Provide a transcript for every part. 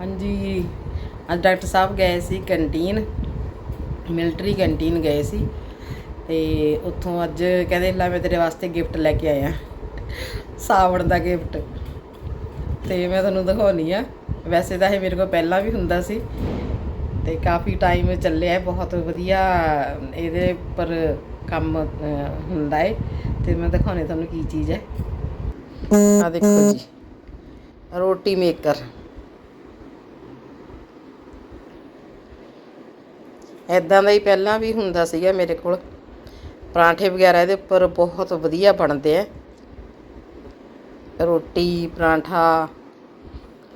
ਹਾਂਜੀ। ਅੱਜ ਡਾਕਟਰ ਸਾਹਿਬ ਗਏ ਸੀ ਕੰਟੀਨ, ਮਿਲਟਰੀ ਕੰਟੀਨ ਗਏ ਸੀ ਤੇ ਉੱਥੋਂ ਅੱਜ ਕਹਿੰਦੇ ਲੈ ਮੈਂ ਤੇਰੇ ਵਾਸਤੇ ਗਿਫਟ ਲੈ ਕੇ ਆਇਆ। ਸਾਵਣ ਦਾ ਗਿਫਟ। ਤੇ ਮੈਂ ਤੁਹਾਨੂੰ ਦਿਖਾਉਣੀ ਆ। ਵੈਸੇ ਤਾਂ ਇਹ ਮੇਰੇ ਕੋਲ ਪਹਿਲਾਂ ਵੀ ਹੁੰਦਾ ਸੀ ਤੇ ਕਾਫੀ ਟਾਈਮ ਚੱਲਿਆ ਬਹੁਤ ਵਧੀਆ ਇਹਦੇ ਉੱਪਰ ਕੰਮ ਹੁੰਦਾ ਹੈ। ਤੇ ਮੈਂ ਦਿਖਾਉਣੀ ਤੁਹਾਨੂੰ ਕੀ ਚੀਜ਼ ਹੈ। ਆ ਦੇਖੋ ਜੀ, ਰੋਟੀ ਮੇਕਰ। ਇਦਾਂ ਦਾ ਹੀ ਪਹਿਲਾਂ ਵੀ ਹੁੰਦਾ ਸੀਗਾ ਮੇਰੇ ਕੋਲ। ਪਰਾਂਠੇ ਵਗੈਰਾ ਇਹਦੇ ਉੱਪਰ ਬਹੁਤ ਵਧੀਆ ਬਣਦੇ ਆ। ਰੋਟੀ, ਪਰਾਂਠਾ,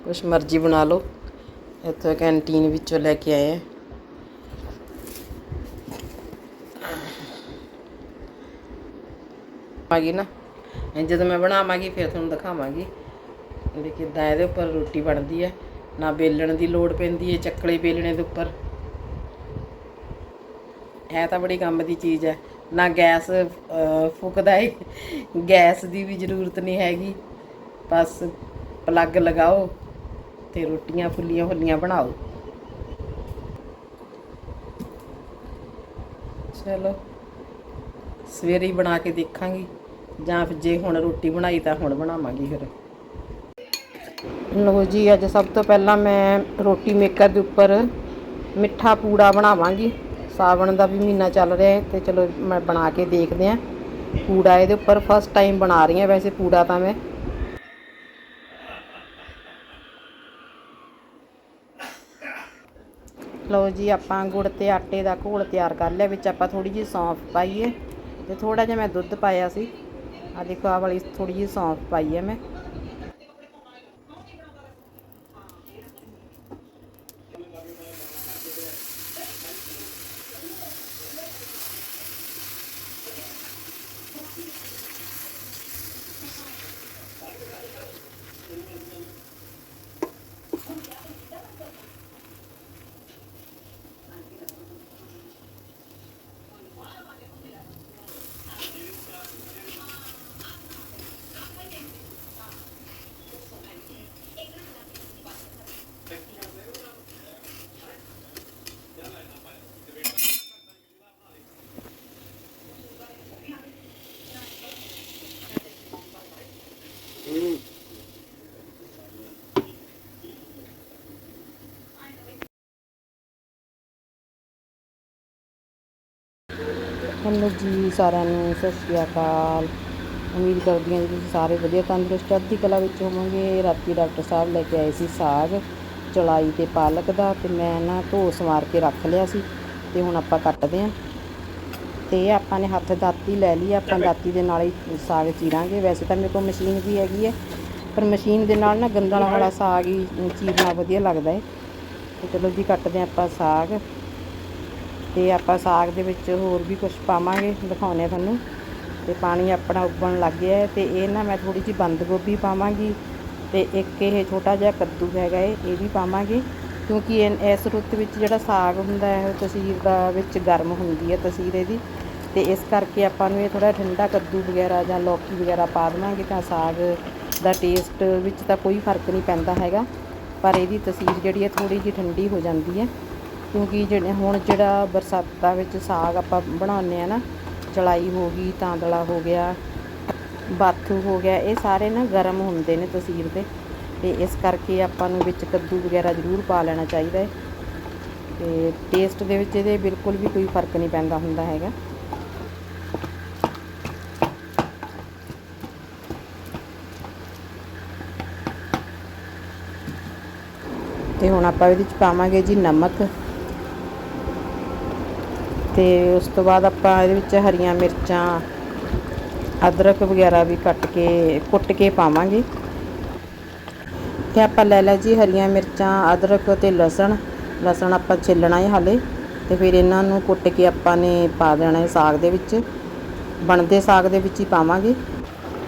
ਕੁਛ ਮਰਜ਼ੀ ਬਣਾ ਲਓ। ਇੱਥੋਂ ਕੈਂਟੀਨ ਵਿੱਚੋਂ ਲੈ ਕੇ ਆਏ ਆ। ਆਗੀ ਨਾ। ਜਦੋਂ ਮੈਂ ਬਣਾਵਾਂਗੀ, ਫਿਰ ਤੁਹਾਨੂੰ ਦਿਖਾਵਾਂਗੀ। ਵੀ ਕਿੱਦਾਂ ਇਹਦੇ ਉੱਪਰ ਰੋਟੀ ਬਣਦੀ ਹੈ ਨਾ ਬੇਲਣ ਦੀ ਲੋੜ ਪੈਂਦੀ ਹੈ, ਚੱਕਲੇ ਬੇਲਣੇ ਦੇ ਉੱਪਰ। ਹੈ ਤਾਂ ਬੜੀ ਕੰਮ ਦੀ ਚੀਜ਼ ਹੈ। ਨਾ ਗੈਸ ਅਹ, ਏ। ਗੈਸ ਦੀ ਵੀ ਜ਼ਰੂਰਤ ਨਹੀਂ ਹੈਗੀ। ਬਸ ਪਲੱਗ ਲਗਾਓ ਤੇ ਰੋਟੀਆਂ ਫੁੱਲੀਆਂ ਫੁੱਲੀਆਂ ਬਣਾਓ। ਚਲੋ ਸਵੇਰੇ ਹੀ ਬਣਾ ਕੇ ਦੇਖਾਂਗੀ। ਜਾਂ ਫਿਰ ਜੇ ਹੁਣ ਰੋਟੀ ਬਣਾਈ ਤਾਂ ਹੁਣ ਬਣਾਵਾਂਗੀ ਫਿਰ। ਲੋ ਜੀ ਅੱਜ ਸਭ ਤੋਂ ਪਹਿਲਾਂ ਮੈਂ ਰੋਟੀ ਮੇਕਰ ਦੇ ਉੱਪਰ ਮਿੱਠਾ ਪੂੜਾ ਬਣਾਵਾਂਗੀ। ਸਾਵਣ ਦਾ ਵੀ ਮਹੀਨਾ ਚੱਲ ਰਿਹਾ ਹੈ ਤੇ ਚਲੋ ਮੈਂ ਬਣਾ ਕੇ ਦੇਖਦੇ ਆਂ ਪੂੜਾ ਇਹਦੇ ਉੱਪਰ ਫਸਟ ਟਾਈਮ ਬਣਾ ਰਹੀ ਹਾਂ ਵੈਸੇ ਪੂੜਾ ਤਾਂ ਮੈਂ। ਲਓ ਜੀ, ਆਪਾਂ ਗੁੜ ਤੇ ਆਟੇ ਦਾ ਘੋਲ ਤਿਆਰ ਕਰ ਲਿਆ, ਵਿੱਚ ਆਪਾਂ ਥੋੜੀ ਜਿਹੀ ਸੌਂਫ ਪਾਈਏ ਤੇ ਥੋੜਾ ਜਿਹਾ ਮੈਂ ਦੁੱਧ ਪਾਇਆ ਸੀ। ਆ ਦੇਖੋ ਆ ਵਾਲੀ ਥੋੜੀ ਜਿਹੀ ਸੌਂਫ ਪਾਈ ਹੈ ਮੈਂ। ਹੈਲੋ ਜੀ ਸਾਰਿਆਂ ਨੂੰ ਸਤਿ ਸ਼੍ਰੀ ਅਕਾਲ। ਉਮੀਦ ਕਰਦੀ ਹਾਂ ਜੀ ਤੁਸੀਂ ਸਾਰੇ ਵਧੀਆ ਤੰਦਰੁਸਤ ਚੜ੍ਹਦੀ ਕਲਾ ਵਿੱਚ ਹੋਵੋਗੇ। ਰਾਤੀ ਡਾਕਟਰ ਸਾਹਿਬ ਲੈ ਕੇ ਆਏ ਸੀ ਸਾਗ ਚਲਾਈ ਤੇ ਪਾਲਕ ਦਾ ਤੇ ਮੈਂ ਨਾ ਧੋ ਸਵਾਰ ਕੇ ਰੱਖ ਲਿਆ ਸੀ ਤੇ ਹੁਣ ਆਪਾਂ ਕੱਟਦੇ ਆਂ ਤੇ ਆਪਾਂ ਨੇ ਹੱਥ ਦਾਤੀ ਲੈ ਲਈ ਆਪਾਂ ਦਾਤੀ ਦੇ ਨਾਲ ਹੀ ਸਾਗ ਚੀਰਾਂਗੇ। ਵੈਸੇ ਤਾਂ ਮੇਰੇ ਕੋਲ ਮਸ਼ੀਨ ਵੀ ਹੈਗੀ ਹੈ ਪਰ ਮਸ਼ੀਨ ਦੇ ਨਾਲ ਨਾ ਗੰਦਲਾਂ ਵਾਲਾ ਸਾਗ ਹੀ ਚੀਰਨਾ ਵਧੀਆ ਲੱਗਦਾ ਹੈ। ਤੇ ਚਲੋ ਜੀ ਕੱਟਦੇ ਆਂ ਆਪਾਂ ਸਾਗ। ਤੇ ਆਪਾਂ ਸਾਗ ਦੇ ਵਿੱਚ ਹੋਰ ਵੀ ਕੁਝ ਪਾਵਾਂਗੇ ਦਿਖਾਉਣੇ ਤੁਹਾਨੂੰ। ਤੇ ਪਾਣੀ ਆਪਣਾ ਉੱਬਲਣ ਲੱਗ ਗਿਆ ਹੈ ਤੇ ਇਹ ਨਾ ਮੈਂ ਥੋੜੀ ਜਿਹੀ ਬੰਦ ਗੋਭੀ ਪਾਵਾਂਗੀ ਤੇ ਇੱਕ ਇਹ ਛੋਟਾ ਜਿਹਾ ਕੱਦੂ ਹੈਗਾ ਏ, ਇਹ ਵੀ ਪਾਵਾਂਗੇ। ਕਿਉਂਕਿ ਇਹ- ਇਸ ਰੁੱਤ ਵਿੱਚ ਜਿਹੜਾ ਸਾਗ ਹੁੰਦਾ ਹੈ, ਉਹ ਤਸੀਰ ਦਾ ਵਿੱਚ ਗਰਮ ਹੁੰਦੀ ਹੈ ਤਸੀਰ ਇਹਦੀ। ਤੇ ਇਸ ਕਰਕੇ ਆਪਾਂ ਨੂੰ ਇਹ ਥੋੜਾ ਠੰਡਾ ਕੱਦੂ ਵਗੈਰਾ ਜਾਂ ਲੌਕੀ ਵਗੈਰਾ ਪਾ ਦੇਵਾਂਗੇ ਤਾਂ ਸਾਗ ਦਾ ਟੇਸਟ ਵਿੱਚ ਤਾਂ ਕੋਈ ਫ਼ਰਕ ਨਹੀਂ ਪੈਂਦਾ ਹੈਗਾ। ਪਰ ਇਹਦੀ ਤਸੀਰ ਜਿਹੜੀ ਹੈ ਥੋੜੀ ਜਿਹੀ ਠੰਡੀ ਹੋ ਜਾਂਦੀ ਹੈ। ਕਿਉਂਕਿ ਜਿਹੜੇ ਹੁਣ ਜਿਹੜਾ ਬਰਸਾਤਾਂ ਵਿੱਚ ਸਾਗ ਆਪਾਂ ਬਣਾਉਂਦੇ ਆ ਨਾ ਚਲਾਈ ਹੋ ਗਈ, ਤਾਂਦਲਾ ਹੋ ਗਿਆ, ਬਾਥੂ ਹੋ ਗਿਆ, ਇਹ ਸਾਰੇ ਨਾ ਗਰਮ ਹੁੰਦੇ ਨੇ ਤਸੀਰ ਦੇ। ਤੇ ਇਸ ਕਰਕੇ ਆਪਾਂ ਨੂੰ ਵਿੱਚ ਕੱਦੂ ਵਗੈਰਾ ਜ਼ਰੂਰ ਪਾ ਲੈਣਾ ਚਾਹੀਦਾ ਹੈ। ਤੇ ਟੇਸਟ ਦੇ ਵਿੱਚ ਇਹਦੇ ਬਿਲਕੁਲ ਵੀ ਕੋਈ ਫ਼ਰਕ ਨਹੀਂ ਪੈਂਦਾ ਹੁੰਦਾ ਹੈਗਾ। ਤੇ ਹੁਣ ਆਪਾਂ ਇਹਦੇ ਵਿੱਚ ਪਾਵਾਂਗੇ ਜੀ ਨਮਕ। ਤੇ ਉਸ ਤੋਂ ਬਾਅਦ ਆਪਾਂ ਇਹਦੇ ਵਿੱਚ ਹਰੀਆਂ ਮਿਰਚਾਂ, ਅਦਰਕ ਵਗੈਰਾ ਵੀ ਕੱਟ ਕੇ, ਕੁੱਟ ਕੇ ਪਾਵਾਂਗੇ। ਤੇ ਆਪਾਂ ਲੈ ਲਿਆ ਜੀ ਹਰੀਆਂ ਮਿਰਚਾਂ, ਅਦਰਕ ਤੇ ਲਸਣ। ਲਸਣ ਆਪਾਂ ਛਿੱਲਣਾ ਹੈ ਹਾਲੇ ਤੇ ਫਿਰ ਇਹਨਾਂ ਨੂੰ ਕੁੱਟ ਕੇ ਆਪਾਂ ਨੇ ਪਾ ਦੇਣਾ ਹੈ ਸਾਗ ਦੇ ਵਿੱਚ। ਬਣਦੇ ਸਾਗ ਦੇ ਵਿੱਚ ਹੀ ਪਾਵਾਂਗੇ।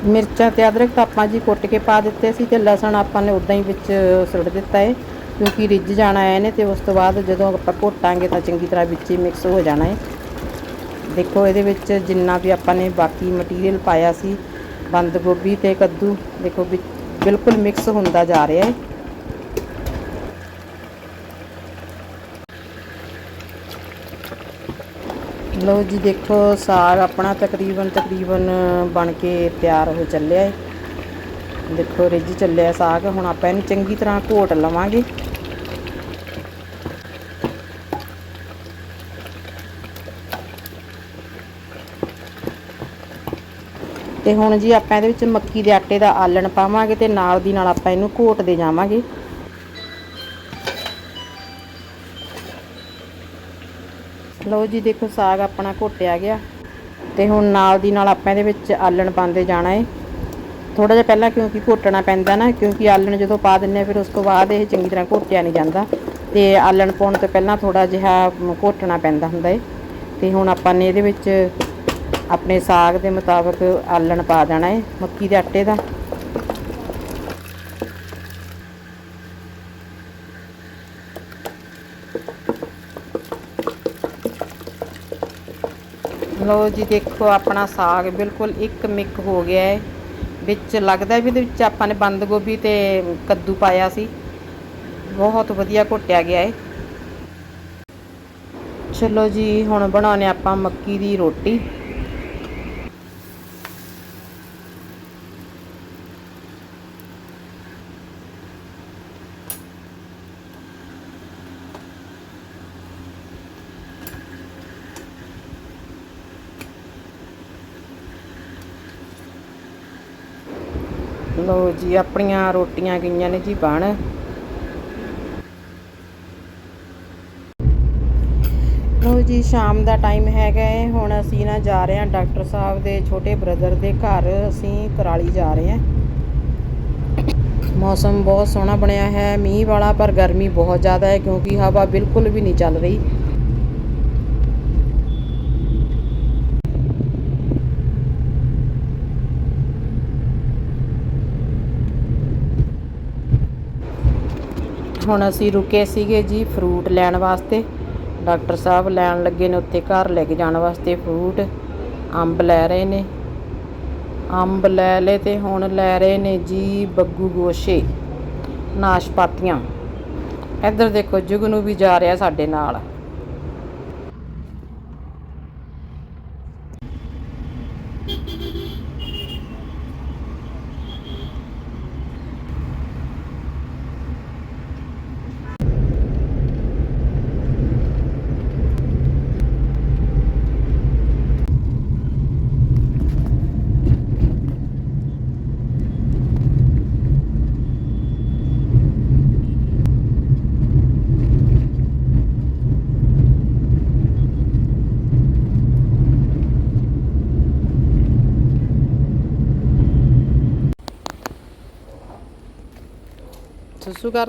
ਮਿਰਚਾਂ ਤੇ ਅਦਰਕ ਤਾਂ ਆਪਾਂ ਜੀ ਕੁੱਟ ਕੇ ਪਾ ਦਿੱਤੇ ਸੀ ਤੇ ਲਸਣ ਆਪਾਂ ਨੇ ਉਦਾਂ ਹੀ ਵਿੱਚ ਸੁੱਟ ਦਿੱਤਾ ਹੈ ਕਿਉਂਕਿ ਰਿੱਝ ਜਾਣਾ ਹੈ ਨੇ ਤੇ ਉਸ ਤੋਂ ਬਾਅਦ ਜਦੋਂ ਆਪਾਂ ਘੋਟਾਂਗੇ ਤਾਂ ਚੰਗੀ ਤਰ੍ਹਾਂ ਵਿੱਚ ਹੀ ਮਿਕਸ ਹੋ ਜਾਣਾ ਹੈ। ਦੇਖੋ ਇਹਦੇ ਵਿੱਚ ਜਿੰਨਾ ਵੀ ਆਪਾਂ ਨੇ ਬਾਕੀ ਮਟੀਰੀਅਲ ਪਾਇਆ ਸੀ, ਬੰਦ ਗੋਭੀ ਤੇ ਕੱਦੂ, ਦੇਖੋ ਬਿਲਕੁਲ ਮਿਕਸ ਹੁੰਦਾ ਜਾ ਰਿਹਾ ਹੈ। ਲਓ ਜੀ, ਦੇਖੋ ਸਾਗ ਆਪਣਾ ਤਕਰੀਬਨ ਤਕਰੀਬਨ ਬਣ ਕੇ ਤਿਆਰ ਹੋ ਚੱਲਿਆ ਹੈ। ਦੇਖੋ ਰਿੱਝ ਚੱਲਿਆ ਸਾਗ, ਹੁਣ ਆਪਾਂ ਇਹਨੂੰ ਚੰਗੀ ਤਰ੍ਹਾਂ ਘੋਟ ਲਵਾਂਗੇ। ਤੇ ਹੁਣ ਜੀ ਆਪਾਂ ਇਹਦੇ ਵਿੱਚ ਮੱਕੀ ਦੇ ਆਟੇ ਦਾ ਆਲਣ ਪਾਵਾਂਗੇ ਤੇ ਨਾਲ ਦੀ ਨਾਲ ਆਪਾਂ ਇਹਨੂੰ ਘੋਟਦੇ ਜਾਵਾਂਗੇ। ਲਓ ਜੀ, ਦੇਖੋ ਸਾਗ ਆਪਣਾ ਘੋਟਿਆ ਗਿਆ ਤੇ ਹੁਣ ਨਾਲ ਦੀ ਨਾਲ ਆਪਾਂ ਇਹਦੇ ਵਿੱਚ ਆਲਣ ਪਾਉਂਦੇ ਜਾਣਾ ਏ। ਥੋੜਾ ਜਿਹਾ ਪਹਿਲਾਂ ਕਿਉਂਕਿ ਘੋਟਣਾ ਪੈਂਦਾ ਨਾ, ਕਿਉਂਕਿ ਆਲਣ ਜਦੋਂ ਪਾ ਦਿੰਨੇ ਆ ਫਿਰ ਉਸ ਤੋਂ ਬਾਅਦ ਇਹ ਚੰਗੀ ਤਰ੍ਹਾਂ ਘੋਟਿਆ ਨਹੀਂ ਜਾਂਦਾ ਤੇ ਆਲਣ ਪਾਉਣ ਤੋਂ ਪਹਿਲਾਂ ਥੋੜਾ ਜਿਹਾ ਘੋਟਣਾ ਪੈਂਦਾ ਹੁੰਦਾ ਏ। ਤੇ ਹੁਣ ਆਪਾਂ ਨੇ ਇਹਦੇ ਵਿੱਚ ਆਪਣੇ ਸਾਗ ਦੇ ਮੁਤਾਬਕ ਆਲਣ ਪਾ ਦੇਣਾ ਹੈ ਮੱਕੀ ਦੇ ਆਟੇ ਦਾ। ਲਓ ਜੀ, ਦੇਖੋ ਆਪਣਾ ਸਾਗ ਬਿਲਕੁਲ ਇੱਕ ਮਿੱਕ ਹੋ ਗਿਆ ਹੈ ਵਿੱਚ ਲੱਗਦਾ ਵੀ ਇਹਦੇ ਵਿੱਚ ਆਪਾਂ ਨੇ ਬੰਦ ਗੋਭੀ ਤੇ ਕੱਦੂ ਪਾਇਆ ਸੀ। ਬਹੁਤ ਵਧੀਆ ਘੋਟਿਆ ਗਿਆ ਹੈ ਚਲੋ ਜੀ, ਹੁਣ ਬਣਾਉਣੇ ਆਪਾਂ ਮੱਕੀ ਦੀ ਰੋਟੀ। ਲਓ ਜੀ, ਆਪਣੀਆਂ ਰੋਟੀਆਂ ਗਈਆਂ ਨੇ ਜੀ ਬਣ। ਲਓ ਜੀ, ਸ਼ਾਮ ਦਾ ਟਾਈਮ ਹੈਗਾ ਹੈ ਹੁਣ ਅਸੀਂ ਨਾ ਜਾ ਰਹੇ ਹਾਂ ਡਾਕਟਰ ਸਾਹਿਬ ਦੇ ਛੋਟੇ ਬ੍ਰਦਰ ਦੇ ਘਰ, ਅਸੀਂ ਕਰਾਲੀ ਜਾ ਰਹੇ ਹਾਂ। ਮੌਸਮ ਬਹੁਤ ਸੋਹਣਾ ਬਣਿਆ ਹੈ, ਮੀਂਹ ਵਾਲਾ ਪਰ ਗਰਮੀ ਬਹੁਤ ਜ਼ਿਆਦਾ ਹੈ, ਕਿਉਂਕਿ ਹਵਾ ਬਿਲਕੁਲ ਵੀ ਨਹੀਂ ਚੱਲ ਰਹੀ। ਹੁਣ ਅਸੀਂ ਰੁਕੇ ਸੀਗੇ ਜੀ ਫਰੂਟ ਲੈਣ ਵਾਸਤੇ। ਡਾਕਟਰ ਸਾਹਿਬ ਲੈਣ ਲੱਗੇ ਨੇ ਉੱਥੇ ਘਰ ਲੈ ਕੇ ਜਾਣ ਵਾਸਤੇ ਫਰੂਟ। ਅੰਬ ਲੈ ਰਹੇ ਨੇ। ਅੰਬ ਲੈ ਲਏ ਤੇ ਹੁਣ ਲੈ ਰਹੇ ਨੇ ਜੀ ਬੱਗੂ ਗੋਸ਼ੇ, ਨਾਸ਼ਪਾਤੀਆਂ। ਇੱਧਰ ਦੇਖੋ ਜੁਗਨੂ ਵੀ ਜਾ ਰਿਹਾ ਸਾਡੇ ਨਾਲ। ਸੁਸੂ ਕਰ